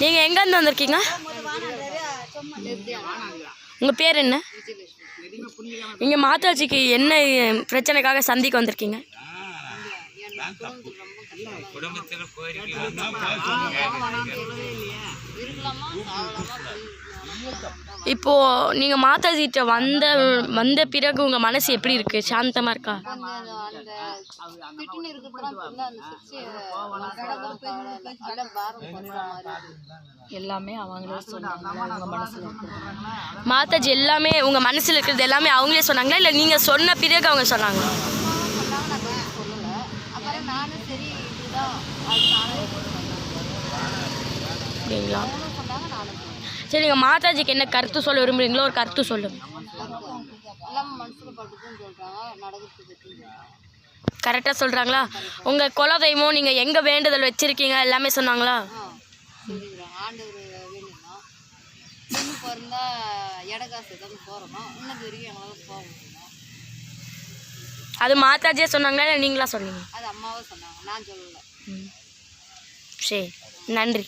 நீங்கள் எங்கேருந்து வந்திருக்கீங்க? உங்கள் பேர் என்ன? இங்கே மாதாஜிக்கு என்ன பிரச்சனைக்காக சந்திக்க வந்திருக்கீங்க? குடும்பத்தில் கோரிக்கை இப்போ நீங்கள் மாதாஜிட்ட வந்த வந்த பிறகு உங்கள் மனசு எப்படி இருக்கு? சாந்தமாக இருக்கா. எல்லாமே அவங்களே சொன்னாங்க மாதாஜி எல்லாமே உங்கள் மனசில் இருக்கிறது எல்லாமே அவங்களே சொன்னாங்களா? இல்லை நீங்கள் சொன்ன பிறகு அவங்க சொன்னாங்களா? நானும் சரி இதுதான். அப்படிங்களா? அவங்களும் சொன்னாங்க நானும் சொன்னேன் சரி நீங்கள் மாதாஜிக்கு என்ன கருத்து சொல்ல விரும்புறீங்களோ ஒரு கருத்து சொல்லுங்க கரெக்டாக சொல்கிறாங்களா உங்கள் குலதெய்வம் நீங்கள் எங்கே வேண்டுதல் வச்சுருக்கீங்க? எல்லாமே சொன்னாங்களா? அது மாதாஜியே சொன்னாங்களா நீங்களா சொன்னீங்க? அது சொன்னாங்க. நான் சொல்லலை. சரி நன்றி.